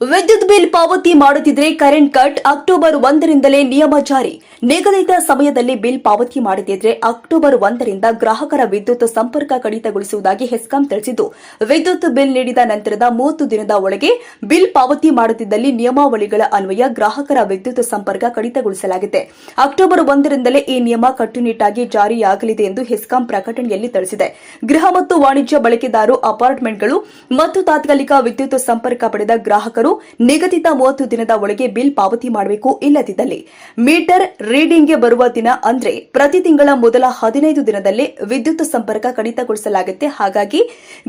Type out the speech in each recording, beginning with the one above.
ವಿದ್ಯುತ್ ಬಿಲ್ ಪಾವತಿ ಮಾಡುತ್ತಿದ್ರೆ ಕರೆಂಟ್ ಕಟ್ ಅಕ್ಟೋಬರ್ ಒಂದರಿಂದಲೇ ನಿಯಮ ಜಾರಿ. ನಿಗದಿತ ಸಮಯದಲ್ಲಿ ಬಿಲ್ ಪಾವತಿ ಮಾಡದಿದ್ರೆ ಅಕ್ಟೋಬರ್ ಒಂದರಿಂದ ಗ್ರಾಹಕರ ವಿದ್ಯುತ್ ಸಂಪರ್ಕ ಕಡಿತಗೊಳಿಸುವುದಾಗಿ ಹೆಸ್ಕಾಂ ತಿಳಿಸಿದ್ದು, ವಿದ್ಯುತ್ ಬಿಲ್ ನೀಡಿದ ನಂತರದ ಮೂವತ್ತು ದಿನದ ಒಳಗೆ ಬಿಲ್ ಪಾವತಿ ಮಾಡುತ್ತಿದ್ದಲ್ಲಿ ನಿಯಮಾವಳಿಗಳ ಅನ್ವಯ ಗ್ರಾಹಕರ ವಿದ್ಯುತ್ ಸಂಪರ್ಕ ಕಡಿತಗೊಳಿಸಲಾಗಿದೆ. ಅಕ್ಟೋಬರ್ ಒಂದರಿಂದಲೇ ಈ ನಿಯಮ ಕಟ್ಟುನಿಟ್ಟಾಗಿ ಜಾರಿಯಾಗಲಿದೆ ಎಂದು ಹೆಸ್ಕಾಂ ಪ್ರಕಟಣೆಯಲ್ಲಿ ತಿಳಿಸಿದೆ. ಗೃಹ ಮತ್ತು ವಾಣಿಜ್ಯ ಬಳಕೆದಾರು ಅಪಾರ್ಟ್ಮೆಂಟ್ಗಳು ಮತ್ತು ತಾತ್ಕಾಲಿಕ ವಿದ್ಯುತ್ ಸಂಪರ್ಕ ಪಡೆದ ಗ್ರಾಹಕರು ನಿಗದಿತ ಮೂವತ್ತು ದಿನದ ಒಳಗೆ ಬಿಲ್ ಪಾವತಿ ಮಾಡಬೇಕು ಇಲ್ಲದಿದ್ದಲ್ಲಿ. ಮೀಟರ್ ರೀಡಿಂಗ್ಗೆ ಬರುವ ದಿನ ಅಂದ್ರೆ ಪ್ರತಿ ತಿಂಗಳ ಮೊದಲ ಹದಿನೈದು ದಿನದಲ್ಲಿ ವಿದ್ಯುತ್ ಸಂಪರ್ಕ ಕಡಿತಗೊಳಿಸಲಾಗುತ್ತೆ. ಹಾಗಾಗಿ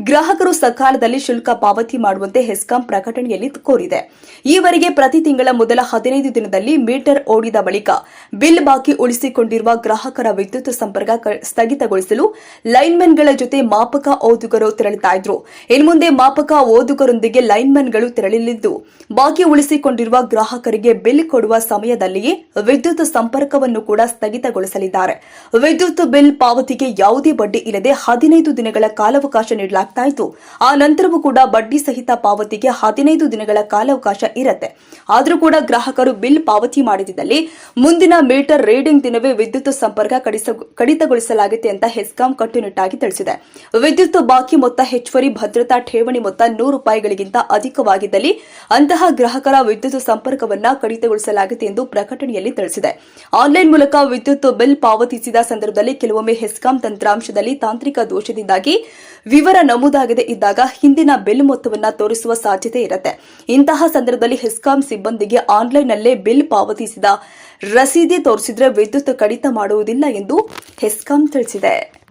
ಗ್ರಾಹಕರು ಸಕಾಲದಲ್ಲಿ ಶುಲ್ಕ ಪಾವತಿ ಮಾಡುವಂತೆ ಹೆಸ್ಕಾಂ ಪ್ರಕಟಣೆಯಲ್ಲಿ ಕೋರಿದೆ. ಈವರೆಗೆ ಪ್ರತಿ ತಿಂಗಳ ಮೊದಲ ಹದಿನೈದು ದಿನದಲ್ಲಿ ಮೀಟರ್ ಓಡಿದ ಬಳಿಕ ಬಿಲ್ ಬಾಕಿ ಉಳಿಸಿಕೊಂಡಿರುವ ಗ್ರಾಹಕರ ವಿದ್ಯುತ್ ಸಂಪರ್ಕ ಸ್ಥಗಿತಗೊಳಿಸಲು ಲೈನ್ಮನ್ಗಳ ಜೊತೆ ಮಾಪಕ ಓದುಗರು ತೆರಳುತ್ತಾ ಇದ್ರು. ಇನ್ನು ಮುಂದೆ ಮಾಪಕ ಓದುಗರೊಂದಿಗೆ ಲೈನ್ಮನ್ಗಳು ತೆರಳಲಿದ್ದು ಬಾಕಿ ಉಳಿಸಿಕೊಂಡಿರುವ ಗ್ರಾಹಕರಿಗೆ ಬಿಲ್ ಕೊಡುವ ಸಮಯದಲ್ಲಿಯೇ ವಿದ್ಯುತ್ ಸಂಪರ್ಕವನ್ನು ಕೂಡ ಸ್ಥಗಿತಗೊಳಿಸಲಿದ್ದಾರೆ. ವಿದ್ಯುತ್ ಬಿಲ್ ಪಾವತಿಗೆ ಯಾವುದೇ ಬಡ್ಡಿ ಇಲ್ಲದೆ ಹದಿನೈದು ದಿನಗಳ ಕಾಲಾವಕಾಶ ನೀಡಲಾಗ್ತಾ ಇತ್ತು ಆ ನಂತರವೂ ಕೂಡ ಬಡ್ಡಿ ಸಹಿತ ಪಾವತಿಗೆ ಹದಿನೈದು ದಿನಗಳ ಕಾಲಾವಕಾಶ ಇರುತ್ತೆ. ಆದರೂ ಕೂಡ ಗ್ರಾಹಕರು ಬಿಲ್ ಪಾವತಿ ಮಾಡಿದಲ್ಲಿ ಮುಂದಿನ ಮೀಟರ್ ರೀಡಿಂಗ್ ದಿನವೇ ವಿದ್ಯುತ್ ಸಂಪರ್ಕ ಕಡಿತಗೊಳಿಸಲಾಗುತ್ತೆ ಅಂತ ಹೆಸ್ಕಾಂ ಕಟ್ಟುನಿಟ್ಟಾಗಿ ತಿಳಿಸಿದೆ. ವಿದ್ಯುತ್ ಬಾಕಿ ಮೊತ್ತ ಹೆಚ್ಚುವರಿ ಭದ್ರತಾ ಠೇವಣಿ ಮೊತ್ತ ನೂರು ರೂಪಾಯಿಗಳಿಗಿಂತ ಅಧಿಕವಾಗಿದ್ದಲ್ಲಿ ಅಂತಹ ಗ್ರಾಹಕರ ವಿದ್ಯುತ್ ಸಂಪರ್ಕವನ್ನ ಕಡಿತಗೊಳಿಸಲಾಗಿದೆ ಎಂದು ಪ್ರಕಟಣೆಯಲ್ಲಿ ತಿಳಿಸಿದೆ. ಆನ್ಲೈನ್ ಮೂಲಕ ವಿದ್ಯುತ್ ಬಿಲ್ ಪಾವತಿಸಿದ ಸಂದರ್ಭದಲ್ಲಿ ಕೆಲವೊಮ್ಮೆ ಹೆಸ್ಕಾಂ ತಂತ್ರಾಂಶದಲ್ಲಿ ತಾಂತ್ರಿಕ ದೋಷದಿಂದಾಗಿ ವಿವರ ನಮೂದಾಗದೇ ಇದ್ದಾಗ ಹಿಂದಿನ ಬಿಲ್ ಮೊತ್ತವನ್ನು ತೋರಿಸುವ ಸಾಧ್ಯತೆ ಇರುತ್ತೆ. ಇಂತಹ ಸಂದರ್ಭದಲ್ಲಿ ಹೆಸ್ಕಾಂ ಸಿಬ್ಬಂದಿಗೆ ಆನ್ಲೈನ್ನಲ್ಲೇ ಬಿಲ್ ಪಾವತಿಸಿದ ರಸೀದಿ ತೋರಿಸಿದ್ರೆ ವಿದ್ಯುತ್ ಕಡಿತ ಮಾಡುವುದಿಲ್ಲ ಎಂದು ಹೆಸ್ಕಾಂ ತಿಳಿಸಿದೆ.